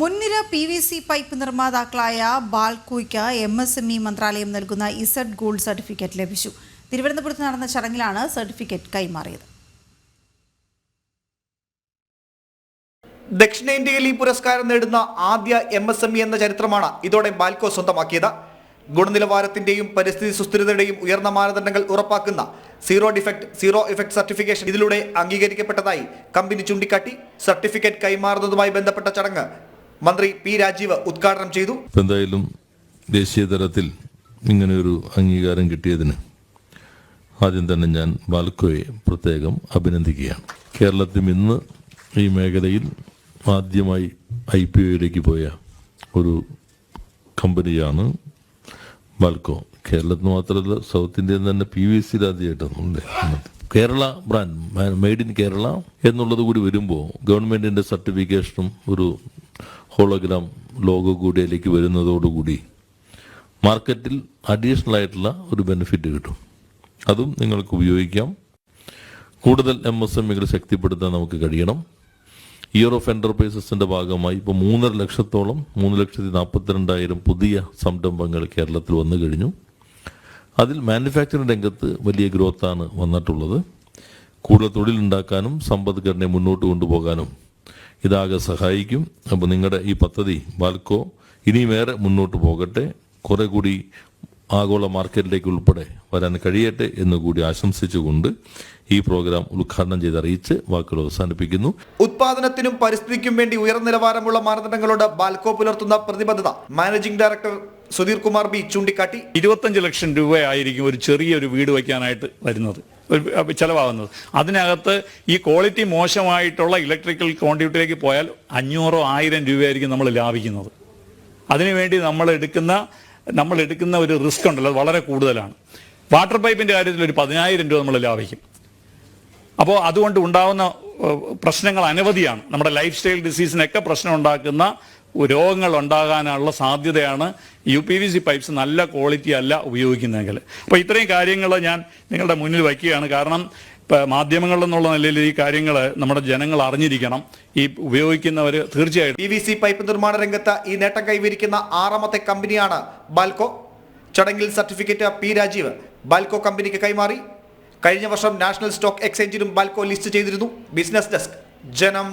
മുൻനിര P V C pipe നിർമ്മാതാക്കളായ ബാൽക്കോയ്ക്ക് എം എസ് എം ഇ മന്ത്രാലയം നൽകുന്ന ഇസഡ് ഗോൾഡ് സർട്ടിഫിക്കറ്റ് ലഭിച്ചു. തിരുവനന്തപുരത്ത് നടന്ന ചടങ്ങിലാണ് സർട്ടിഫിക്കറ്റ് കൈമാറിയത്. ദക്ഷിണേന്ത്യയിൽ ഈ പുരസ്കാരം നേടുന്ന ആദ്യ എം എസ് എം ഇ എന്ന ചരിത്രമാണ് ഇതോടെ ബാൽക്കോ സ്വന്തമാക്കിയത്. ഗുണനിലവാരത്തിന്റെയും പരിസ്ഥിതി സുസ്ഥിരതയുടെയും ഉയർന്ന മാനദണ്ഡങ്ങൾ ഉറപ്പാക്കുന്ന zero defect zero effect certification ഇതിലൂടെ അംഗീകരിക്കപ്പെട്ടതായി കമ്പനി ചൂണ്ടിക്കാട്ടി. സർട്ടിഫിക്കറ്റ് കൈമാറുന്നതുമായി ബന്ധപ്പെട്ട ചടങ്ങ് മന്ത്രി പി രാജീവ് ഉദ്ഘാടനം ചെയ്തു. എന്തായാലും ദേശീയ തലത്തിൽ ഇങ്ങനെ ഒരു അംഗീകാരം കിട്ടിയതിന് ആദ്യം തന്നെ ഞാൻ ബാൽക്കോയെ പ്രത്യേകം അഭിനന്ദിക്കുകയാണ്. കേരളത്തിൽ ഇന്ന് ഈ മേഖലയിൽ ആദ്യമായി ഐ പി ഒയിലേക്ക് പോയ ഒരു കമ്പനിയാണ് ബാൽക്കോ കേരളത്തിൽ മാത്രമല്ല സൗത്ത് ഇന്ത്യയിൽ തന്നെ പി വി സിയിൽ ആദ്യമായിട്ടാണ് Kerala brand made in Kerala എന്നുള്ളത് കൂടി വരുമ്പോൾ ഗവൺമെന്റിന്റെ സർട്ടിഫിക്കേഷനും ഒരു ഹോളോഗ്രാം ലോഗോ കൂടി അതിലേക്ക് വരുന്നതോടുകൂടി മാർക്കറ്റിൽ അഡീഷണൽ ആയിട്ടുള്ള ഒരു ബെനിഫിറ്റ് കിട്ടും. അതും നിങ്ങൾക്ക് ഉപയോഗിക്കാം. കൂടുതൽ എം എസ് എം ഇകൾ ശക്തിപ്പെടുത്താൻ നമുക്ക് കഴിയണം. ഇയർ ഓഫ് എന്റർപ്രൈസസിന്റെ ഭാഗമായി ഇപ്പോൾ മൂന്നര ലക്ഷത്തോളം മൂന്ന് ലക്ഷത്തി നാൽപ്പത്തിരണ്ടായിരം പുതിയ സംരംഭങ്ങൾ കേരളത്തിൽ വന്നു കഴിഞ്ഞു. അതിൽ മാനുഫാക്ചറിംഗ് രംഗത്ത് വലിയ ഗ്രോത്താണ് വന്നിട്ടുള്ളത്. കൂടുതൽ തൊഴിലുണ്ടാക്കാനും സമ്പദ്ഘടനയെ മുന്നോട്ട് കൊണ്ടുപോകാനും ഇതാകെ സഹായിക്കും. അപ്പോൾ നിങ്ങളുടെ ഈ പദ്ധതി ബാൽക്കോ ഏറെ മുന്നോട്ട് പോകട്ടെ. കുറെ കൂടി ആഗോള മാർക്കറ്റിലേക്ക് ഉൾപ്പെടെ വരാൻ കഴിയട്ടെ എന്ന് കൂടി ആശംസിച്ചുകൊണ്ട് ഈ പ്രോഗ്രാം ഉദ്ഘാടനം ചെയ്ത് അറിയിച്ച് വാക്കുകൾ അവസാനിപ്പിക്കുന്നു. ഉത്പാദനത്തിനും പരിസ്ഥിതിക്കും വേണ്ടി ഉയർന്ന നിലവാരമുള്ള മാനദണ്ഡങ്ങളോട് ബാൽക്കോ പുലർത്തുന്ന പ്രതിബദ്ധത managing director Sudheer Kumar B ചൂണ്ടിക്കാട്ടി. ഇരുപത്തഞ്ച് ലക്ഷം രൂപയായിരിക്കും ഒരു ചെറിയൊരു വീട് വയ്ക്കാനായിട്ട് വരുന്നത്. ചെലവാകുന്നത്. അതിനകത്ത് ഈ ക്വാളിറ്റി മോശമായിട്ടുള്ള ഇലക്ട്രിക്കൽ ക്വാണ്ടിറ്റിയിലേക്ക് പോയാൽ അഞ്ഞൂറോ ആയിരം രൂപയായിരിക്കും നമ്മൾ ലാഭിക്കുന്നത്. അതിനുവേണ്ടി നമ്മൾ എടുക്കുന്ന നമ്മൾ എടുക്കുന്ന ഒരു റിസ്ക് ഉണ്ടല്ലോ അത് വളരെ കൂടുതലാണ്. വാട്ടർ പൈപ്പിന്റെ കാര്യത്തിൽ ഒരു പതിനായിരം രൂപ നമ്മൾ ലാഭിക്കും. അപ്പോൾ അതുകൊണ്ട് ഉണ്ടാകുന്ന പ്രശ്നങ്ങൾ അനവധിയാണ്. നമ്മുടെ ലൈഫ് സ്റ്റൈൽ ഡിസീസിനൊക്കെ പ്രശ്നം ഉണ്ടാക്കുന്ന രോഗങ്ങൾ ഉണ്ടാകാനുള്ള സാധ്യതയാണ് U P V C pipes നല്ല ക്വാളിറ്റി അല്ല ഉപയോഗിക്കുന്നതെങ്കിൽ. അപ്പോൾ ഇത്രയും കാര്യങ്ങൾ ഞാൻ നിങ്ങളുടെ മുന്നിൽ വയ്ക്കുകയാണ്. കാരണം ഇപ്പം മാധ്യമങ്ങളിൽ എന്നുള്ള നിലയിൽ ഈ കാര്യങ്ങൾ നമ്മുടെ ജനങ്ങൾ അറിഞ്ഞിരിക്കണം. ഈ ഉപയോഗിക്കുന്നവർ തീർച്ചയായിട്ടും പി വി സി പൈപ്പ് നിർമ്മാണ രംഗത്ത് ഈ നേട്ടം കൈവരിക്കുന്ന ആറാമത്തെ കമ്പനിയാണ് ബാൽക്കോ. ചടങ്ങിൽ സർട്ടിഫിക്കറ്റ് പി രാജീവ് ബാൽക്കോ കമ്പനിക്ക് കൈമാറി. കഴിഞ്ഞ വർഷം നാഷണൽ സ്റ്റോക്ക് എക്സ്ചേഞ്ചിലും ബാൽക്കോ ലിസ്റ്റ് ചെയ്തിരുന്നു. Business desk. ജനം